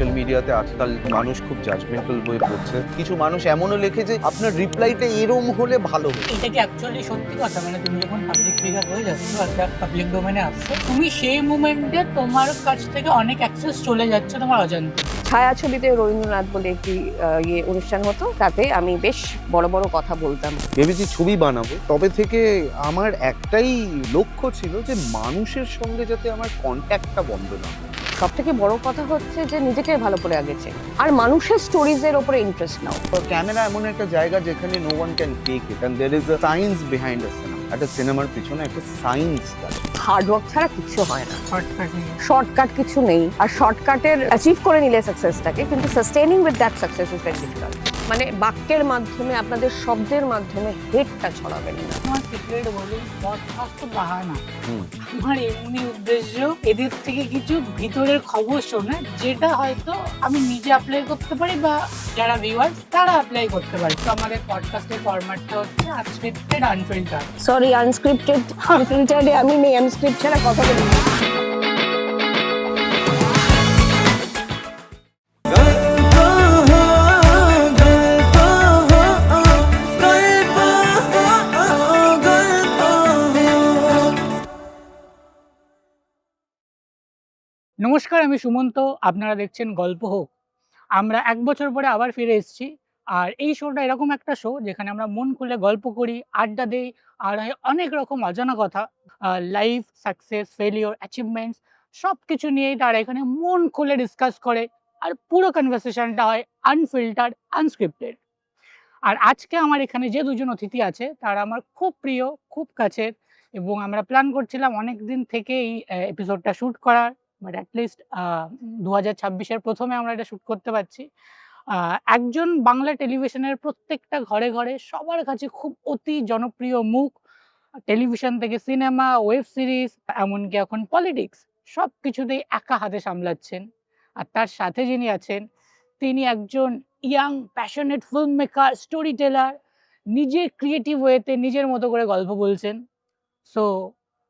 Social মিডিয়াতে আজকাল মানুষ খুব জাজমেন্টাল বই পড়ছে। কিছু মানুষ এমনও লেখে যে আপনার রিপ্লাইটা এরম হলে ভালো হতো এটা কি অ্যাকচুয়ালি সত্যি কথা? মানে তুমি যখন পাবলিক ফিগার হয়ে যাচ্ছ একটা পাবলিক ডোমেনে আসছো তুমি সেই মুমেন্টে তোমার কাছ থেকে অনেক অ্যাক্সেস চলে যাচ্ছে তোমার অজান্তে। ছায়াছবিতে রবীন্দ্রনাথ বলে একটি ইয়ে অনুষ্ঠান হতো তাতে আমি বেশ বড় বড় কথা বলতাম। ভেবেছি ছবি বানাবো। তবে থেকে আমার একটাই লক্ষ্য ছিল যে মানুষের সঙ্গে যাতে আমার কন্ট্যাক্টটা বন্ধ না হয়। সব থেকে বড় কথা হচ্ছে যে নিজেকে ভালো করে আগেছে আর মানুষের স্টোরিজের ওপরে ইন্টারেস্ট নাও। তো ক্যামেরা এমন একটা জায়গা যেখানে no one can take it and there is a science behind a cinema একটা সিনেমার পিছনে একটা সায়েন্স আছে হার্ড ওয়ার্ক ছাড়া কিছু হয় না। শর্টকাট শর্টকাট কিছু নেই। আর শর্টকাটের অ্যাচিভ করে নিলে সাকসেসটাকে কিন্তু sustaining with that success is very difficult মানে বাক্যের মাধ্যমে আপনাদের শব্দের মাধ্যমে হেডটা ছড়াবেন না। তোমার সিক্রেট বলি পডকাস্ট বাহানা। তোমার এমনি উদ্দেশ্য এদের থেকে কিছু ভিতরের খবর শোনা যেটা হয়তো আমি নিজে অ্যাপ্লাই করতে পারি বা যারা ভিউয়ার্স তারা অ্যাপ্লাই করতে পারে। তো আমাদের পডকাস্টের ফরম্যাটটা হচ্ছে আনস্ক্রিপ্টেড আনফিল্টার সরি আনস্ক্রিপ্টেড আনফিল্টারে আমি নেই আমি স্ক্রিপ্ট ছাড়া কথা বলি নমস্কার, আমি সুমন্ত। আপনারা দেখছেন গল্প হোক। আমরা এক বছর পরে আবার ফিরে এসেছি। আর এই শোটা এরকম একটা শো যেখানে আমরা মন খুলে গল্প করি, আড্ডা দিই, আর অনেক রকম অজানা কথা। লাইফ সাকসেস ফেলিওর অ্যাচিভমেন্টস সব কিছু নিয়েই তারা এখানে মন খুলে ডিসকাস করে। আর পুরো কনভারসেশনটা হয় আনফিল্টার্ড আনস্ক্রিপ্টেড আর আজকে আমার এখানে যে দুজন অতিথি আছে, তারা আমার খুব প্রিয়, খুব কাছের। এবং আমরা প্ল্যান করছিলাম অনেক দিন থেকে এই এপিসোডটা শ্যুট করার। বাট অ্যাটলিস্ট দু হাজার ছাব্বিশের প্রথমে আমরা এটা শ্যুট করতে পারছি। একজন বাংলা টেলিভিশনের প্রত্যেকটা ঘরে ঘরে সবার কাছে খুব অতি জনপ্রিয় মুখ, টেলিভিশন থেকে সিনেমা, ওয়েব সিরিজ, এমনকি এখন পলিটিক্স সব কিছুতেই একা হাতে সামলাচ্ছেন। আর তার সাথে যিনি আছেন, তিনি একজন young passionate film maker story teller নিজের ক্রিয়েটিভ ওয়েতে নিজের মতো করে গল্প বলছেন। সো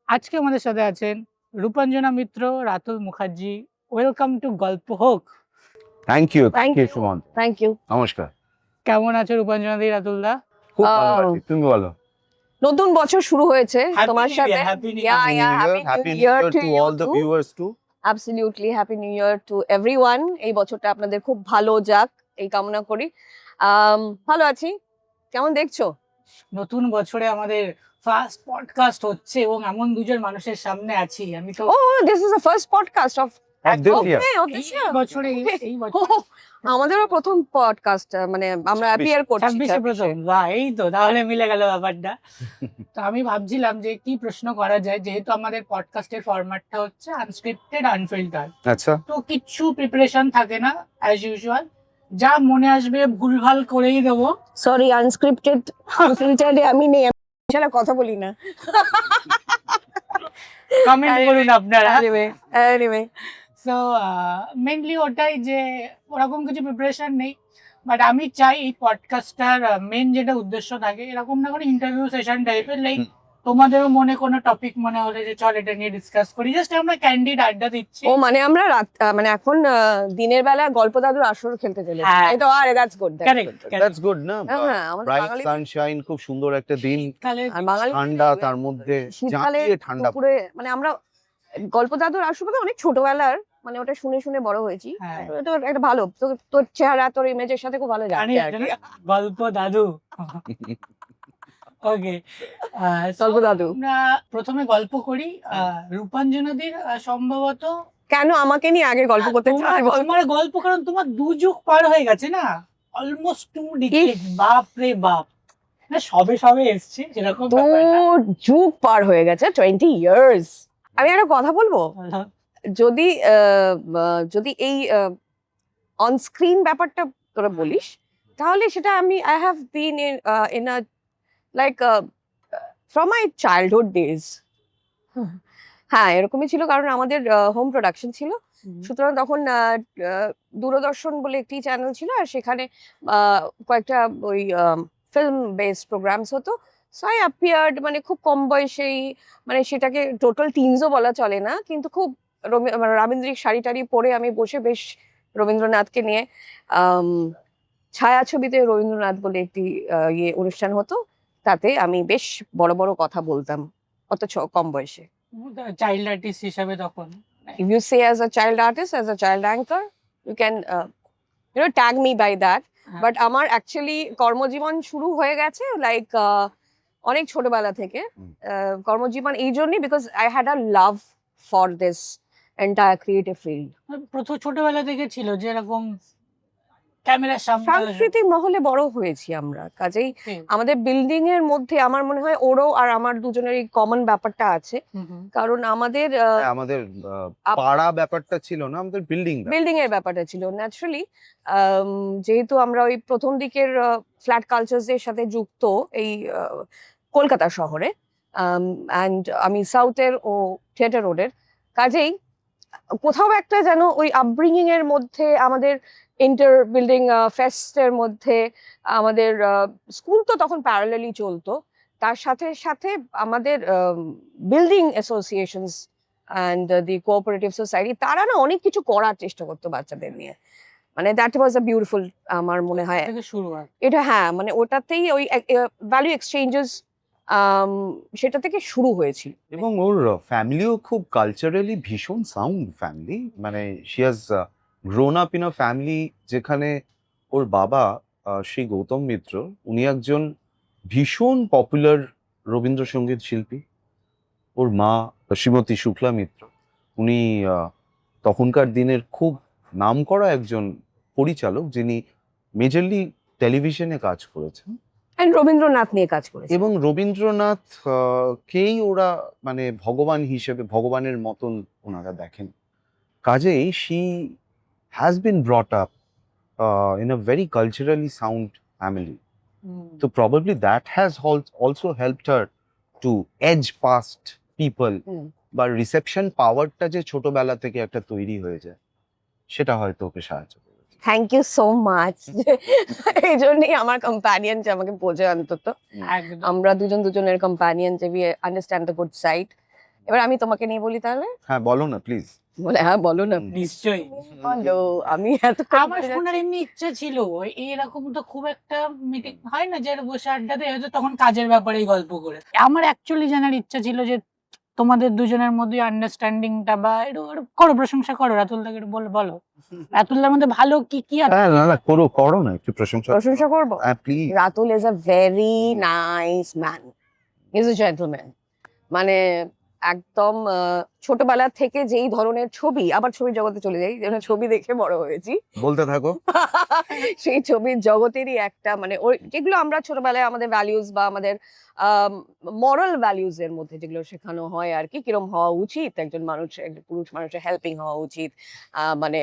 আজকে আমাদের সাথে আছেন রূপাঞ্জনা মিত্র রাতুল মুখার্জি ওয়েলকাম টু গল্প হোক। Thank you thank you. Suman thank you নমস্কার। কেমন আছো রূপাঞ্জনা দি রাতুলদা খুব ভালো আছি তুমি বলো? নতুন বছর শুরু হয়েছে তোমার সাথে. Happy new year to all the. Viewers too absolutely happy new year to everyone এই বছরটা আপনাদের খুব ভালো যাক এই কামনা করি। ভালো আছি? কেমন দেখছ? নতুন বছরে আমাদের ফার্স্ট পডকাস্ট হচ্ছে এবং এমন দুজন মানুষের সামনে আছি। আমি তো ও this is the first podcast of আমাদেরও প্রথম পডকাস্ট মানে আমরা অ্যাপিয়ার করছি প্রথম। বাহ এই তো তাহলে মিলে গেল ব্যাপারটা। তো আমি ভাবছিলাম যে কি প্রশ্ন করা যায় যেহেতু আমাদের পডকাস্টের ফরম্যাটটা হচ্ছে আনস্ক্রিপ্টেড আনফিল্টার আচ্ছা। তো কিচ্ছু প্রিপারেশন থাকে না অ্যাজ ইউজুয়াল যা মনে আসবে ভুলভাল করেই দেবো। সরি আনস্ক্রিপ্টেড ফিল্টারে আমি নেই। ছাড়া কথা বলি না। কমেন্ট করুন আপনারা। এনিওয়ে এনিওয়ে সো মেনলি ওটাই যে ওরকম কিছু প্রিপারেশন নেই বাট আমি চাই এই পডকাস্টটার মেন যেটা উদ্দেশ্য থাকে এরকম না করে ইন্টারভিউ সেশন টাইপের লাইক। তোমাদেরও মনে কোনো টপিক মনে হলে যে চল এটা নিয়ে ডিসকাস করি। জাস্ট আমরা ক্যান্ডিড আড্ডা দিচ্ছি। ও মানে আমরা রাত মানে এখন দিনের বেলা গল্প দাদুর আসর খেলতে হ্যাঁ। এই আর দ্যাটস গুড. দ্যাটস গুড না? হ্যাঁ ব্রাইট সানশাইন খুব সুন্দর একটা দিন। আর বাঙালি ঠান্ডা তার মধ্যে শীতকালে জাঁকিয়ে ঠান্ডা। দুপুরে মানে আমরা গল্প দাদুর আসর বলতে অনেক ছোটবেলার মানে ওটা শুনে শুনে বড় হয়েছি। হ্যাঁ। এটা একটা ভালো তোর তোর চেহারা তোর ইমেজের সাথে খুব ভালো এটা। না, গল্প দাদু। ওকে গল্প দাদু। আমরা প্রথমে গল্প করি আহ, রূপাঞ্জনাদির সম্ভবত কেন আমাকে নিয়ে আগে গল্প করতে চাই তোমার গল্প কারণ তোমার দু যুগ পার হয়ে গেছে না? অলমোস্ট টু ডিকেড বাপ রে বাপ। না সবে সবে এসছে সেরকম তো যুগ পার হয়ে গেছে টোয়েন্টি ইয়ার্স আমি একটা কথা বলব? যদি যদি এই অনস্ক্রিন ব্যাপারটা তোরা বলিস তাহলে সেটা আমি I have been in a like from my childhood days হ্যাঁ এরকমই ছিল কারণ আমাদের হোম প্রোডাকশন ছিল। সুতরাং তখন দূরদর্শন বলে একটি চ্যানেল ছিল আর সেখানে কয়েকটা ওই ফিল্ম বেসড প্রোগ্রামস হতো। সো আই অ্যাপিয়ার্ড মানে খুব কম বয়সেই মানে সেটাকে টোটাল টিনসও বলা চলে না কিন্তু খুব রবি- মানে রাবীন্দ্রিক শাড়ি টাড়ি পরে আমি বসে বেশ রবীন্দ্রনাথকে নিয়ে আম, ছায়াছবিতে রবীন্দ্রনাথ বলে একটি ইয়ে অনুষ্ঠান হতো। তাতে আমি বেশ বড় বড় কথা বলতাম অত কম বয়সে। চাইল্ড আর্টিস্ট হিসাবে তখন if you say as a child artist as a child anchor you can uh, you know tag me by that. হ্যাঁ। but আমার অ্যাকচুয়ালি কর্মজীবন শুরু হয়ে গেছে লাইক অনেক ছোটবেলা থেকে। আহ, কর্মজীবন এই জন্যই because I had a love for this entire creative field প্রথম ছোটবেলা থেকে ছিল যে এরকম ক্যামেরার সামনে সাংস্কৃতিক মহলে বড় হয়েছি আমরা। কাজেই আমাদের বিল্ডিং এর মধ্যে আমার মনে হয় ওরও আর আমার দুজনেরই কমন ব্যাপারটা আছে। কারণ আমাদের হ্যাঁ, আমাদের পাড়া ব্যাপারটা ছিল না আমাদের বিল্ডিং বিল্ডিং এর ব্যাপারটা ছিল। ন্যাচারালি যেহেতু আমরা ওই প্রথম দিকের ফ্ল্যাট কালচার্স এর সাথে যুক্ত এই আহ, কলকাতা শহরে অ্যান্ড আমি সাউথের ও থিয়েটার রোডের কাজেই কোথাও একটা যেন ওই আপব্রিঙ্গিং এর মধ্যে আমাদের ইন্টার বিল্ডিং ফেস্টের মধ্যে আমাদের স্কুল তো তখন প্যারালালি চলতো। তার সাথে সাথে আমাদের building associations and the cooperative society তারা না অনেক কিছু করার চেষ্টা করতো বাচ্চাদের নিয়ে। মানে দ্যাট ওয়াজ আ বিউটিফুল আমার মনে হয়। শুরু হয়। এটা হ্যাঁ মানে ওটাতেই ওই ভ্যালু এক্সচেঞ্জেস সেটা থেকে শুরু হয়েছিল। এবং ওর ফ্যামিলিও খুব কালচারালি ভীষণ সাউন্ড ফ্যামিলি মানে she has grown up in a family যেখানে ওর বাবা শ্রী গৌতম মিত্র, উনি একজন ভীষণ পপুলার রবীন্দ্রসঙ্গীত শিল্পী। ওর মা শ্রীমতী শুক্লা মিত্র, উনি তখনকার দিনের খুব নামকরা একজন পরিচালক যিনি মেজরলি টেলিভিশনে কাজ করেছেন। অ্যান্ড রবীন্দ্রনাথ নিয়ে কাজ করেছে। এবং রবীন্দ্রনাথ কেই ওরা মানে ভগবান হিসেবে ভগবানের মতন ওনারা দেখেন। কাজেই she has been brought up in a very culturally sound family তো probably that has also helped her to age past people বা রিসেপশন পাওয়ারটা যে ছোটবেলা থেকে একটা তৈরি হয়ে যায় সেটা হয়তো ওকে সাহায্য করেছে। থ্যাংক ইউ সো মাচ এই জন্যই আমার কম্প্যানিয়ন যে আমাকে বোঝে অন্তত। আমরা দুজন দুজনের কম্প্যানিয়ন যে আন্ডারস্ট্যান্ড দ্য গুড সাইড এবার আমি তোমাকে নিয়ে বলি তাহলে? হ্যাঁ বলো না প্লিজ বলে হ্যাঁ বলো না। নিশ্চয়ই। বলো আমি এত আমার শোনার এমনি ইচ্ছা ছিল এরকম তো খুব একটা মিটিং হয় না যে বসে আড্ডা দেয় হয়তো তখন কাজের ব্যাপারেই গল্প করে। আমার অ্যাকচুয়ালি জানার ইচ্ছা ছিল যে তোমাদের দুজনের মধ্যে আন্ডারস্ট্যান্ডিংটা বা একটু করো প্রশংসা করো রাতুল দাকে একটু বলো বলো। রাতুলদার মধ্যে ভালো কি কি আছে? হ্যাঁ না না করো করো না একটু প্রশংসা। প্রশংসা করব? হ্যাঁ please Ratul is a very nice man is a gentleman মানে একদম ছোটবেলা থেকে যেই ধরনের ছবি আবার ছবির জগতে চলে যাই যেন ছবি দেখে বড় হয়েছি। বলতে থাকো। সেই ছবির জগতেরই একটা মানে ওই যেগুলো আমরা ছোটবেলায় আমাদের ভ্যালিউজ বা আমাদের মরাল ভ্যালিউজ এর মধ্যে যেগুলো শেখানো হয় আর কি কিরম হওয়া উচিত একজন মানুষ একজন পুরুষ মানুষের হেল্পিং হওয়া উচিত আহ, মানে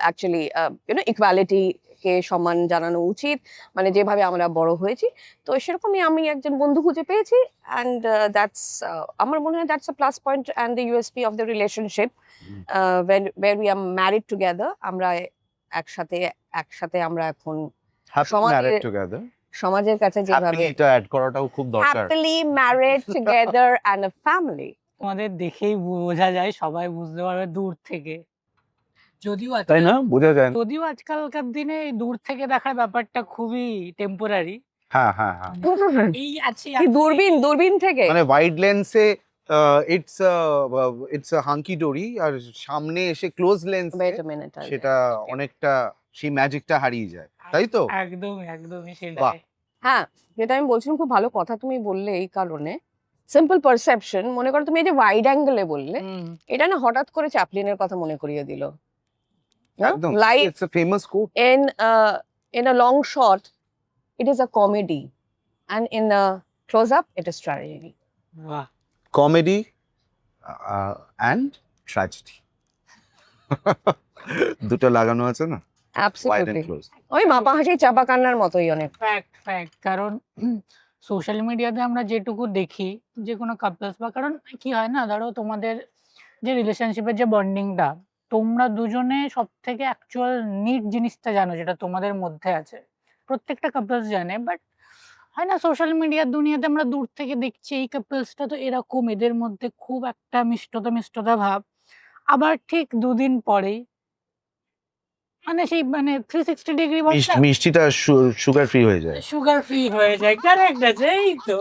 অ্যাকচুয়ালি ইউনো ইকুয়ালিটি কে সম্মান জানানো উচিত। মানে যেভাবে আমরা বড় হয়েছি। তো সেরকমই আমি একজন বন্ধু খুঁজে পেয়েছি অ্যান্ড দ্যাটস আমার মনে হয় that's a plus point and the USP of the relationship where we are married together আমরা একসাথে একসাথে আমরা এখন সমাজের কাছে যেভাবে এটা অ্যাড করাটাও খুব দরকার। Happily married together and a family তোমাদের দেখেই বোঝা যায় সবাই বুঝতে পারবে দূর থেকে। যদিও তাই না? বোঝা যায় না। যদিও আজকালকার দিনে এই দূর থেকে দেখার ব্যাপারটা খুবই টেম্পোরারি হ্যাঁ হ্যাঁ হ্যাঁ। এই আছে কি দূরবীন দূরবীন থেকে? মানে ওয়াইড লেন্সে ইটস ইটস হাঙ্কি ডোরি আর সামনে এসে close lens Wait a minute, সেটা অনেকটা সেই ম্যাজিকটা হারিয়ে যায়। তাই তো? একদম একদমই বাহ। সেটাই হ্যাঁ যেটা আমি বলছিলাম খুব ভালো কথা তুমি বললে এই কারণে। সিম্পল পারসেপশন মনে করো তুমি এই যে ওয়াইড অ্যাঙ্গেলে বললে হুম। এটা না হঠাৎ করে চ্যাপলিনের কথা মনে করিয়ে দিল। একদম life it's a famous quote in uh, in a long shot it is a comedy. And in a close up it is tragedy. বাহ কমেডি অ্যান্ড ট্র্যাজেডি দুটো লাগানো আছে না? ওই মাপা হাসি চাপা কান্নার মতোই অনেক। ফ্যাক্ট ফ্যাক্ট কারণ সোশ্যাল মিডিয়াতে আমরা যেটুকু দেখি যে কোনো কাপলস বা কারণ কি হয় না ধরো তোমাদের যে রিলেশনশিপের যে বন্ডিংটা তোমরা দুজনে সব থেকে অ্যাকচুয়াল নিট জিনিসটা জানো যেটা তোমাদের মধ্যে আছে। প্রত্যেকটা কাপলস জানে বাট হয় না সোশ্যাল মিডিয়ার দুনিয়াতে আমরা দূর থেকে দেখছি এই কাপলসটা তো এরকম এদের মধ্যে খুব একটা মিষ্টতা মিষ্টতা ভাব। আবার ঠিক দুদিন পরেই মানে সেই মানে থ্রি সিক্সটি ডিগ্রি মিষ্টি- মিষ্টিটা সুগার ফ্রি হয়ে যায়। সুগার ফ্রি হয়ে যায় কারেক্ট আছে এই তো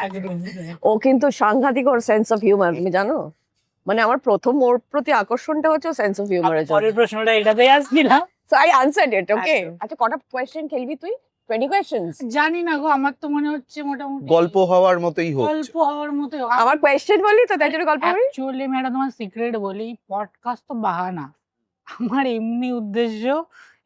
একদম ও কিন্তু সাংঘাতিক ওর সেন্স অফ হিউমার তুমি জানো? মানে আমার প্রথম ওর প্রতি আকর্ষণটা হচ্ছে সেন্স অফ হিউমারের জন্য। পরের প্রশ্নটা এটাতেই আসছিলাম। So I answered it okay আচ্ছা। কটা কোয়েশ্চেন খেলবি তুই? টোয়েন্টি কোয়েশ্চেন্স জানি না গো আমার তো মনে হচ্ছে মোটামুটি গল্প হওয়ার মতোই হচ্ছে গল্প হওয়ার মতো আমার কোয়েশ্চেন বলি তো তাই জন্য গল্প করি অ্যাকচুয়ালি একটা তোমার সিক্রেট বলি পডকাস্ট তো বাহানা। আমার এমনি উদ্দেশ্য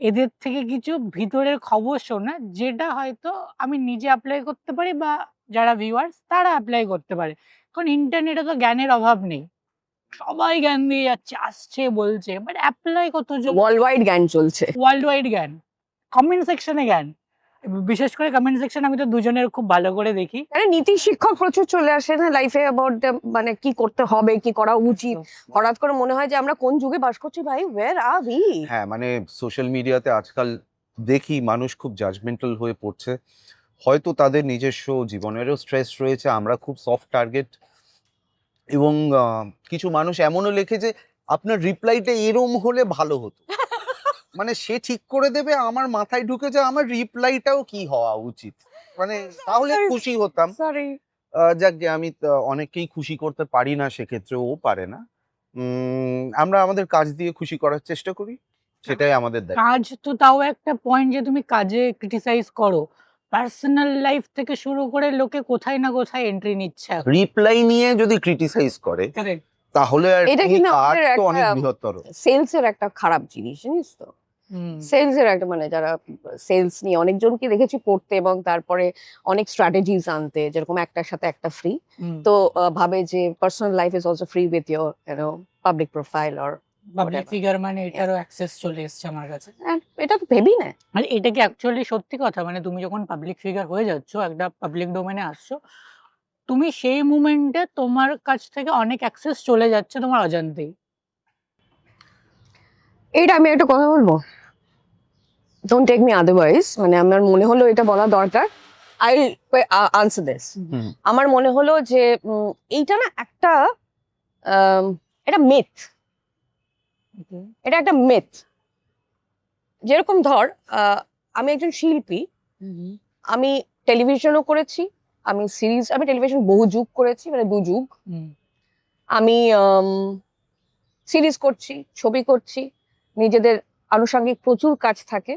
এদের থেকে কিছু ভিতরের খবর শোনা যেটা হয়তো আমি নিজে অ্যাপ্লাই করতে পারি বা যারা ভিউয়ার্স তারা অ্যাপ্লাই করতে পারে। কারণ ইন্টারনেটে তো জ্ঞানের অভাব নেই। সবাই জ্ঞান দিয়ে যাচ্ছে আসছে বলছে। বাট অ্যাপ্লাই কতজন ওয়ার্ল্ড ওয়াইড জ্ঞান চলছে। ওয়ার্ল্ড ওয়াইড জ্ঞান কমেন্ট সেকশনে জ্ঞান। বিশেষ করে কমেন্ট সেকশন আমি তো দুজনের খুব ভালো করে দেখি। মানে নীতি শিক্ষক প্রচুর চলে আসে না লাইফে অ্যাবাউট মানে কি করতে হবে কি করা উচিত? হঠাৎ করে মনে হয় যে আমরা কোন যুগে বাস করছি ভাই? ওয়ের আর উই হ্যাঁ মানে সোশ্যাল মিডিয়াতে আজকাল দেখি মানুষ খুব জাজমেন্টাল হয়ে পড়ছে। হয়তো তাদের নিজস্ব জীবনেরও স্ট্রেস রয়েছে আমরা খুব সফট টার্গেট এবং কিছু মানুষ এমনও লেখে যে আপনার রিপ্লাইটা এরম হলে ভালো হতো। মানে সে ঠিক করে দেবে আমার মাথায় ঢুকে যে আমার রিপ্লাইটাও কি হওয়া উচিত? মানে তাহলে খুশি হতাম। যাক গে আমি অনেককেই খুশি করতে পারি না সেক্ষেত্রে ও পারে না। উম, আমরা আমাদের কাজ দিয়ে খুশি করার চেষ্টা করি। সেটাই আমাদের কাজ তো তাও একটা পয়েন্ট যে তুমি কাজে ক্রিটিসাইজ করো। পার্সোনাল লাইফ থেকে শুরু করে লোকে কোথায় না কোথায় এন্ট্রি নিচ্ছে রিপ্লাই নিয়ে যদি ক্রিটিসাইজ করে তাহলে আর এটা কিন্তু তো অনেক বৃহত্তর। সেলস এর একটা খারাপ জিনিস জানিস তো? হুম। সেলস এর একটা মানে যারা সেলস নিয়ে অনেকজনকে দেখেছি পড়তে এবং তারপরে অনেক স্ট্র্যাটেজিস আনতে যেরকম একটার সাথে একটা ফ্রি হুম। তো ভাবে যে personal life is also free with your you know public profile or public figure মানে এটারও অ্যাক্সেস চলে এসছে আমার কাছে। এটা তো ভেবি না। মানে এটা কি অ্যাকচুয়ালি সত্যি কথা? মানে তুমি যখন পাবলিক ফিগার হয়ে যাচ্ছ একটা পাবলিক ডোমেনে আসছো তুমি সেই মুমেন্টে তোমার কাছ থেকে অনেক অ্যাক্সেস চলে যাচ্ছে তোমার অজান্তেই। এইটা আমি একটা কথা বলব? ডোন্ট টেক মি আদারওয়াইজ মানে আমার মনে হলো এটা বলা দরকার। I answer this. আমার মনে হলো যে এইটা না একটা এটা মিথ এটা একটা মিথ যেরকম ধর আমি একজন শিল্পী আমি টেলিভিশনও করেছি আমি সিরিজ আমি টেলিভিশন বহু যুগ করেছি মানে দু যুগ। আমি সিরিজ করছি ছবি করছি নিজেদের আনুষঙ্গিক প্রচুর কাজ থাকে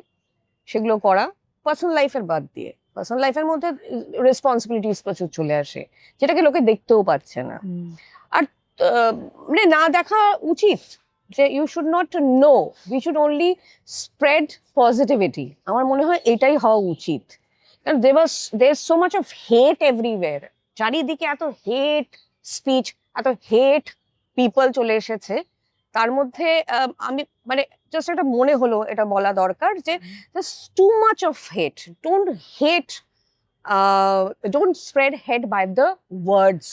সেগুলো করা পার্সোনাল লাইফের বাদ দিয়ে। পার্সোনাল লাইফের মধ্যে রেসপন্সিবিলিটিস প্রচুর চলে আসে যেটাকে লোকে দেখতেও পারছে না। আর মানে না দেখা উচিত। যে you should not no we should only spread positivity আমার মনে হয় এটাই হওয়া উচিত। কারণ they was there so much of hate everywhere চারিদিকে এত হেট স্পিচ এত হেট পিপল চলে এসেছে। তার মধ্যে আমি মানে জাস্ট একটা মনে হলো এটা বলা দরকার যে too much of hate don't hate don't spread hate by the words.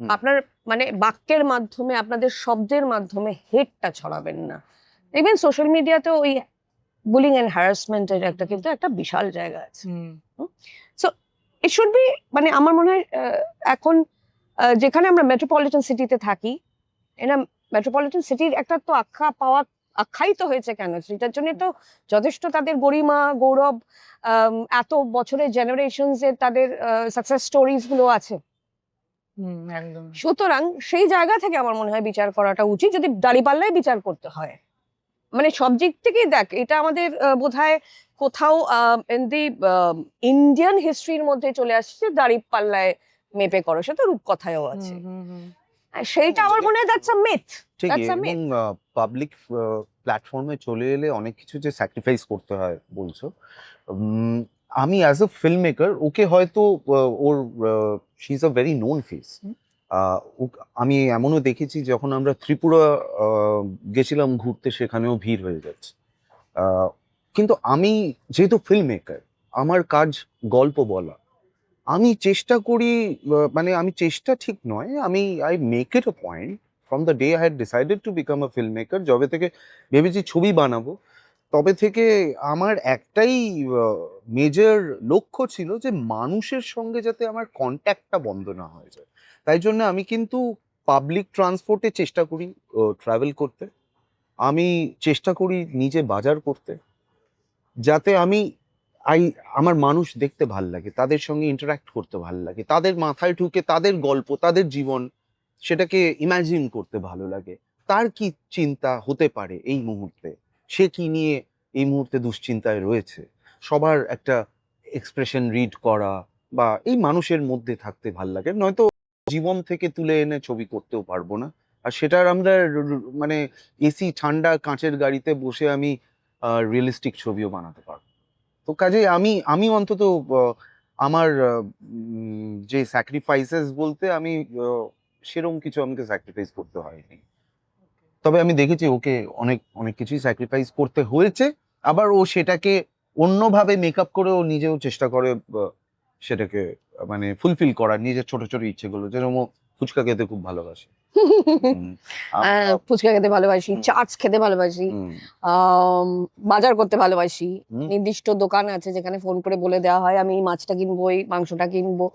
আপনার মানে বাক্যের মাধ্যমে আপনাদের শব্দের মাধ্যমে হেটটা ছড়াবেন না। দেখবেন সোশ্যাল মিডিয়াতে ওই বুলিং অ্যান্ড হ্যারাসমেন্টের একটা কিন্তু একটা বিশাল জায়গা আছে। হুম। ইট শুড বি মানে আমার মনে হয় এখন যেখানে আমরা মেট্রোপলিটন সিটিতে থাকি এটা মেট্রোপলিটন সিটির একটা তো আখ্যা পাওয়া আখ্যায়িত হয়েছে কেন? সেটার জন্য তো যথেষ্ট তাদের গরিমা গৌরব এত বছরের জেনারেশনস এর তাদের সাকসেস স্টোরিজগুলো আছে। সুতরাং সেই জায়গা থেকে আমার মনে হয় বিচার করাটা উচিত যদি দাঁড়িপাল্লায় বিচার করতে হয়। মানে সব দিক থেকেই দেখ এটা আমাদের বোধ হয় কোথাও দি ইন্ডিয়ান হিস্ট্রির মধ্যে চলে আসছে দাঁড়িপাল্লায় মেপে করো সেটা রূপকথায়ও আছে। সেইটা আমার মনে হয় দ্যাটস আ মিথ ঠিক That's a এবং পাবলিক প্ল্যাটফর্মে চলে এলে অনেক কিছু যে স্যাক্রিফাইস করতে হয় বলছো। আমি as a film maker okay হয়তো ওর she is a very known face. আমি এমনও দেখেছি যখন আমরা ত্রিপুরা গেছিলাম ঘুরতে সেখানেও ভিড় হয়ে যাচ্ছে। কিন্তু আমি যেহেতু ফিল্ম মেকার আমার কাজ গল্প বলা। আমি চেষ্টা করি মানে আমি চেষ্টা ঠিক নয় আমি I make it a point from the day I had decided to become a film maker যবে থেকে ভেবেছি ছবি বানাবো তবে থেকে আমার একটাই মেজর লক্ষ্য ছিল যে মানুষের সঙ্গে যাতে আমার কন্ট্যাক্টটা বন্ধ না হয়ে যায়। তাই জন্য আমি কিন্তু পাবলিক ট্রান্সপোর্টে চেষ্টা করি ট্রাভেল করতে। আমি চেষ্টা করি নিজে বাজার করতে। যাতে আমি, আই, আমার মানুষ দেখতে ভালো লাগে, তাদের সঙ্গে ইন্টারাক্ট করতে ভালো লাগে, তাদের মাথায় ঢুকে তাদের গল্প, তাদের জীবন, সেটাকে ইমাজিন করতে ভালো লাগে। তার কি চিন্তা হতে পারে এই মুহূর্তে? সে কি নিয়ে এই মুহূর্তে দুশ্চিন্তায় রয়েছে? সবার একটা এক্সপ্রেশন রিড করা বা এই মানুষের মধ্যে থাকতে ভালো লাগে। নয়তো জীবন থেকে তুলে এনে ছবি করতেও পারব না। আর সেটার আমরা মানে এসি ঠান্ডা কাঁচের গাড়িতে বসে আমি রিয়েলিস্টিক ছবিও বানাতে পারব। তো কাজে আমি আমি অন্তত আমার যে স্যাক্রিফাইসেস বলতে আমি সেরকম কিছু আমাকে স্যাক্রিফাইস করতে হয়নি। তবে আমি দেখেছি ওকে অনেক অনেক কিছুই স্যাক্রিফাইস করতে হয়েছে। আবার ও সেটাকে অন্যভাবে মেকআপ করে ও নিজেও চেষ্টা করে সেটাকে মানে ফুলফিল করার নিজের ছোট ছোট ইচ্ছেগুলো। যেরকম ও ফুচকা খেতে খুব ভালোবাসে। ফুচকা খেতে ভালোবাসি। চাটস খেতে ভালোবাসি বাজার করতে ভালোবাসি। নির্দিষ্ট দোকান আছে যেখানে ফোন করে বলে দেওয়া হয় আমি এই মাছটা কিনবো এই মাংসটা কিনবো।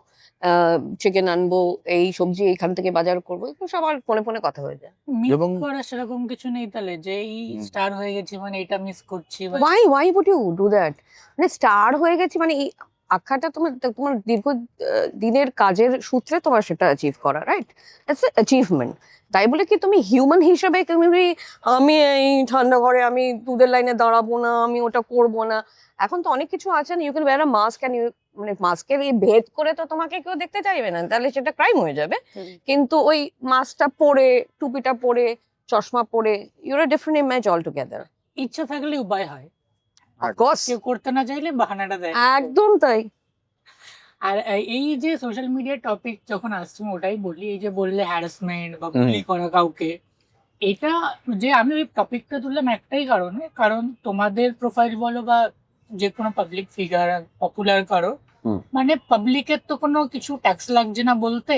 চিকেন আনব এই সবজি এইখান থেকে বাজার করব এগুলো সবার ফোনে ফোনে কথা হয়ে যায়। এবং- করার সেরকম কিছু নেই তাহলে যে এই স্টার হয়ে গেছি মানে এটা মিস করছি why why would you do that মানে স্টার হয়ে গেছি মানে এই আখ্যাটা তোমার তোমার দীর্ঘ দিনের কাজের সূত্রে তোমার সেটা অ্যাচিভ করা রাইট ইটস অ্যাচিভমেন্ট তাই বলে কি তুমি হিউম্যান হিসেবে তুমি আমি এই ঠান্ডা ঘরে আমি দুধের লাইনে দাঁড়াবো না আমি ওটা করব না। এখন তো অনেক কিছু আছে না you can wear a mask and you মানে মাস্কের এই ভেদ করে তো তোমাকে কেউ দেখতে চাইবে না তাহলে সেটা ক্রাইম হয়ে যাবে। কিন্তু ওই মাস্কটা পরে টুপিটা পরে চশমা পরে you're a different image all together ইচ্ছা থাকলে উপায় হয়। কেউ করতে না চাইলে বাহানাটা দেয়। একদম তাই। আর এই- যে সোশ্যাল মিডিয়ার টপিক যখন আসছে আমি ওটাই বলি এই যে বললে হ্যারাসমেন্ট বা। বুলি করা কাউকে এটা যে আমি ওই টপিকটা তুললাম একটাই কারণে কারণ তোমাদের প্রোফাইল বলো বা যে কোনো পাবলিক ফিগার পপুলার কারও মানে পাবলিকের তো কোনো কিছু ট্যাক্স লাগছে না বলতে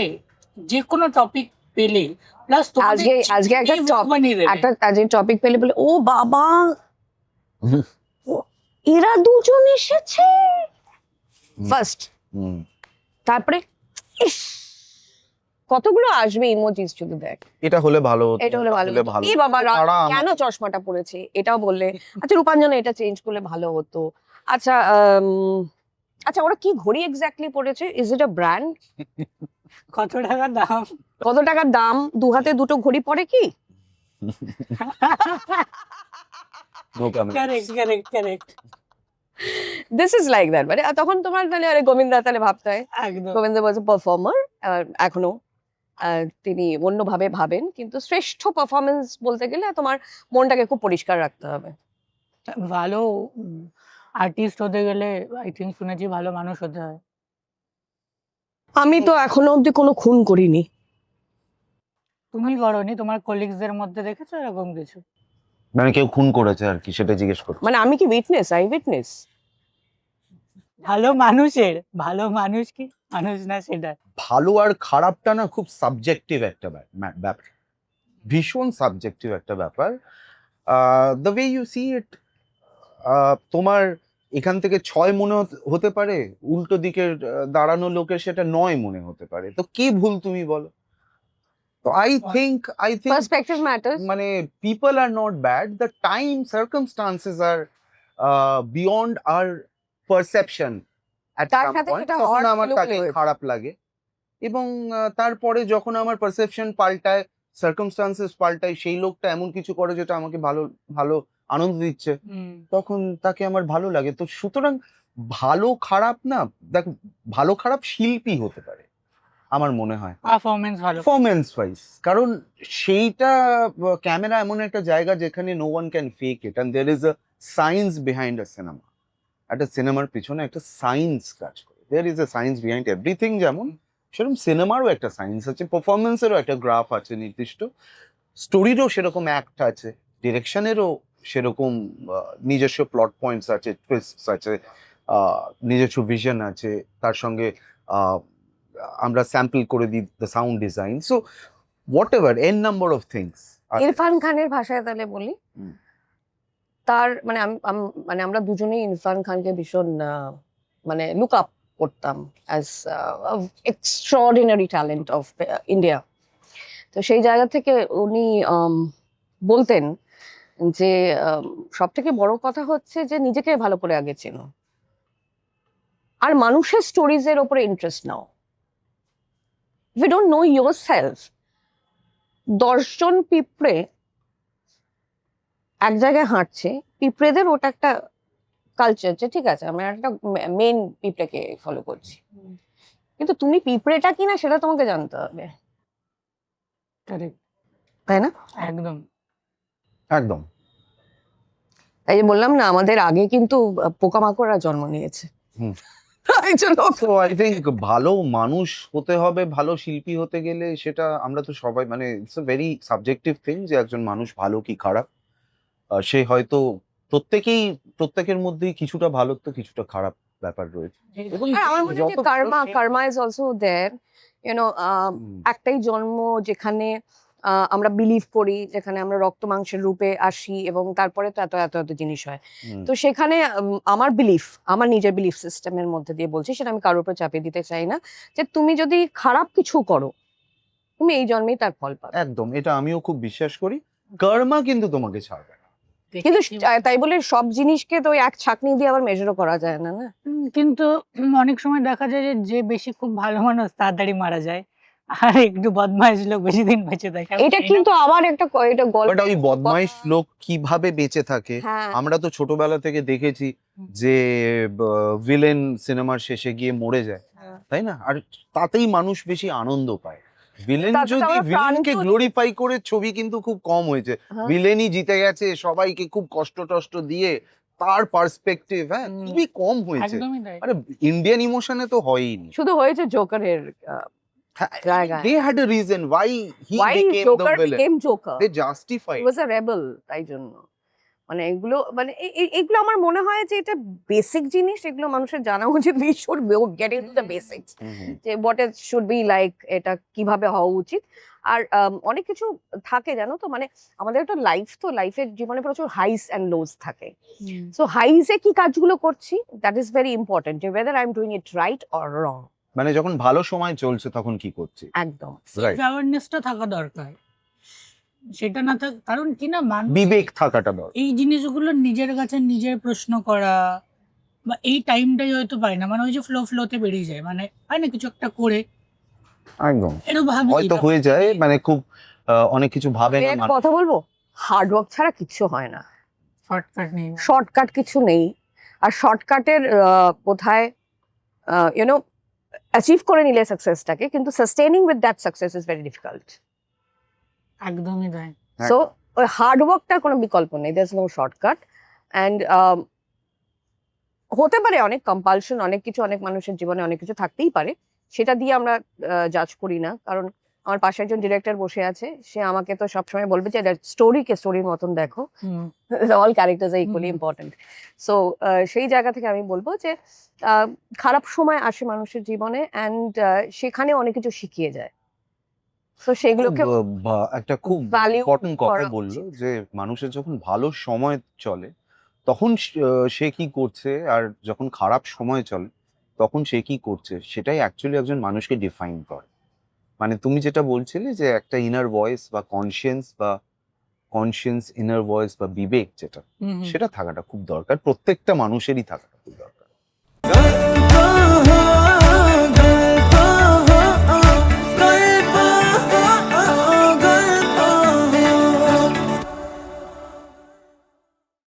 যে কোনো টপিক পেলে প্লাস আজকে- আজকে একটা একটা কাজে টপিক পেলে বলে ও বাবা এরা দুজন এসেছে? ফার্স্ট হুম। তারপরে ইস কতগুলো আসবে ইমোজিস শুধু দেখ? এটা হলে ভালো হতো, এটা হলে ভালো হতো। এই বাবা কেন চশমাটা পড়েছে এটাও বললে আচ্ছা রূপাঞ্জনা এটা চেঞ্জ করলে ভালো হতো। আচ্ছা আচ্ছা ওরা কি ঘড়ি এক্স্যাক্টলি পড়েছে ইজ ইট আ ব্র্যান্ড কত টাকা দাম? কত টাকার দাম? দু হাতে দুটো ঘড়ি পরে কি? Correct correct correct this is like that মানে তখন তোমার তাহলে আরে গোবিন্দা তাহলে ভাবতে হয়। গোবিন্দ ওয়াজ পারফর্মার এখনও আহ, তিনি অন্যভাবে ভাবেন কিন্তু শ্রেষ্ঠ পারফরমেন্স বলতে গেলে তোমার মনটাকে খুব পরিষ্কার রাখতে হবে। ভালো আর্টিস্ট হতে গেলে আই থিঙ্ক শুনেছি ভালো মানুষ হতে হয়। আমি তো এখনও অব্দি কোনো খুন করিনি। তুমি করনি? তোমার কলিগসদের মধ্যে দেখেছ এরকম কিছু? মানে কেউ খুন করেছে আর কি সেটা জিজ্ঞেস করো মানে আমি কি উইটনেস আই উইটনেস ভালো মানুষের ভালো মানুষ কি? মানুষ না সেটা। ভালো আর খারাপটা না খুব সাবজেক্টিভ একটা ব্যাপার। ভীষণ সাবজেক্টিভ একটা ব্যাপার। The way you see it তোমার এখান থেকে ছয় মনে হতে- হতে পারে? উল্টো দিকের দাঁড়ানো লোকের সেটা নয় মনে হতে পারে। তো কি ভুল তুমি বলো? তো I think I think perspective matters মানে people are not bad the time circumstances are beyond our perception হওয়ার আমার তাকে খারাপ লাগে। এবং তারপরে যখন আমার পারসেপশন পাল্টায় সার্কামস্টান্সেস পাল্টায় সেই লোকটা এমন কিছু করে যেটা আমাকে ভালো ভালো আনন্দ দিচ্ছে। তখন তাকে আমার ভালো লাগে। তো সুতরাং ভালো খারাপ না দেখ ভালো খারাপ শিল্পী হতে পারে আমার মনে হয়। পারফরমেন্স ভালো। পারফরমেন্স ওয়াইজ কারণ সেইটা ক্যামেরা এমন একটা জায়গা যেখানে no one can fake it and there is a science behind a cinema একটা সিনেমার পিছনে একটা সায়েন্স কাজ করে। There is a science behind everything যেমন সেরকম সিনেমারও একটা সায়েন্স আছে পারফরমেন্সেরও একটা গ্রাফ আছে নির্দিষ্ট। স্টোরিরও সেরকম অ্যাক্ট আছে ডিরেকশনেরও সেরকম নিজস্ব প্লট পয়েন্টস আছে টুইস্টস আছে নিজস্ব ভিশন আছে তার সঙ্গে আমরা স্যাম্পল করে দিই the sound design so whatever n number of things Irfan খানের ভাষায় তাহলে বলি। তার মানে মানে আমরা দুজনেই ইরফান খানকে ভীষণ মানে লুক আপ করতাম as extraordinary talent of India তো সেই জায়গা থেকে উনি বলতেন যে সব থেকে বড় কথা হচ্ছে যে নিজেকে ভালো করে আগে চেনো। আর মানুষের স্টোরিজ এর ওপরে interest now. You don't know yourself দশজন পিঁপড়ে এক জায়গায় হাঁটছে পিঁপড়েদের ওটা একটা কালচার যে ঠিক আছে আমরা একটা মেন পিঁপড়েকে ফলো করছি। কিন্তু তুমি পিঁপড়েটা কিনা সেটা তোমাকে জানতে হবে. তাই না? একদম। একদম। তাই যে বললাম না আমাদের আগে কিন্তু পোকামাকড়রা জন্ম নিয়েছে। তো আই থিঙ্ক ভালো মানুষ হতে হবে ভালো শিল্পী হতে গেলে সেটা আমরা তো সবাই মানে ইটস ভেরি সাবজেক্টিভ থিং যে একজন মানুষ ভালো কি খারাপ। সে হয়তো প্রত্যেকেই প্রত্যেকের মধ্যেই কিছুটা ভালো তো কিছুটা খারাপ ব্যাপার রয়েছে। Karma karma is also there you know একটাই জন্ম যেখানে আহ, আমরা বিলিভ করি যেখানে আমরা রক্ত মাংসের রূপে আসি এবং তারপরে তো এত এত এত জিনিস হয়। তো সেখানে আমার বিলিফ আমার নিজের বিলিফ সিস্টেমের মধ্যে দিয়ে বলছি সেটা আমি কারোর উপর চাপিয়ে দিতে চাই না যে তুমি যদি খারাপ কিছু করো তুমি এই জন্মেই তার ফল পাবে। একদম এটা আমিও খুব বিশ্বাস করি। কর্মা কিন্তু তোমাকে ছাড়বে না। কিন্তু তাই বলে সব জিনিসকে তো ওই এক ছাকনি দিয়ে আবার মেজারও করা যায় না না? কিন্তু অনেক সময় দেখা যায় যে যে বেশি খুব ভালো মানুষ তাড়াতাড়ি মারা যায়। আর একটু বদমাইশ লোক বেশি দিন বেঁচে থাকে এটা কিন্তু আবার একটা এটা গল্প। বাট ওই বদমাইশ লোক কীভাবে বেঁচে থাকে? হ্যাঁ। আমরা তো ছোটবেলা থেকে দেখেছি যে ভিলেন সিনেমার শেষে গিয়ে মরে যায় হ্যাঁ। তাই না? আর তাতেই মানুষ বেশি আনন্দ পায়। ভিলেন যদি ভিলেনকে গ্লোরিফাই করে ছবি কিন্তু খুব কম হয়েছে। হ্যাঁ। ভিলেনই জিতে গেছে সবাইকে খুব কষ্ট টষ্ট দিয়ে তার পার্সপেক্টিভ হ্যাঁ খুবই কম হয়েছে। আরে ইন্ডিয়ান ইমোশনে তো হয়ইনি শুধু হয়েছে জোকারের জায়গায়। They had a reason why he why became the joker villain became joker they justify was a rebel তাই জন্য। মানে এগুলো মানে এগুলো আমার মনে হয় যে এটা বেসিক জিনিস এগুলো মানুষের জানা উচিত we should get in the basics যে what it should be like এটা কীভাবে হওয়া উচিত। আর অনেক কিছু থাকে জানো তো? মানে আমাদের একটা লাইফ তো লাইফের জীবনে প্রচুর হাইস অ্যান্ড লোজ থাকে। সো হাইসে কি কাজগুলো করছি? দ্যাট ইজ ভেরি ইম্পর্টেন্ট যে whether I am doing it right or wrong মানে যখন ভালো সময় চলছে তখন কি করছে? একদম. অ্যাওয়ারনেসটা থাকা দরকার। সেটা না থাক কারণ কি না বিবেক থাকাটা দরকার। এই জিনিসগুলো নিজের কাছে নিজের প্রশ্ন করা বা এই টাইমটাই হয়তো পায় না। মানে ওই যে ফ্লো ফ্লোতে বেরিয়ে যায়। মানে হয় না কিছু একটা করে। একদম। হয়তো হয়ে যায় মানে খুব অনেক কিছু ভাবে না একটা কথা বলব? হার্ড ওয়ার্ক ছাড়া কিচ্ছু হয় না। শর্টকাট নেই। শর্টকাট কিছু নেই। আর শর্টকাটের কোথায় ইউনো অ্যাচিভ করে নিলে সাকসেসটাকে কিন্তু sustaining with that success is very difficult একদমই তাই। সো ওই হার্ড ওয়ার্কটার কোনো বিকল্প নেই দ্যার নো শর্টকাট অ্যান্ড হতে পারে অনেক কম্পালশন অনেক কিছু অনেক মানুষের জীবনে অনেক কিছু থাকতেই পারে। সেটা দিয়ে আমরা জাজ করি না। কারণ আমার পাশে একজন ডিরেক্টর বসে আছে সে আমাকে তো সবসময় বলবে যে স্টোরিকে স্টোরির মতন দেখো। All characters are equally important so সেই জায়গা থেকে আমি বলব যে আহ, খারাপ সময় আসে মানুষের জীবনে অ্যান্ড সেখানে অনেক কিছু শিখিয়ে যায়। তো সেগুলোকে একটা খুব ইম্পর্টেন্ট কথা বলল যে মানুষের যখন ভালো সময় চলে তখন সে কি করছে আর যখন খারাপ সময় চলে তখন সে কি করছে সেটাই অ্যাকচুয়ালি একজন মানুষকে ডিফাইন করে। মানে তুমি যেটা বলছিলে যে একটা ইনার ভয়েস বা কনসিয়েন্স বা কনসিয়েন্স ইনার ভয়েস বা বিবেক যেটা। সেটা থাকাটা খুব দরকার প্রত্যেকটা মানুষেরই থাকাটা খুব দরকার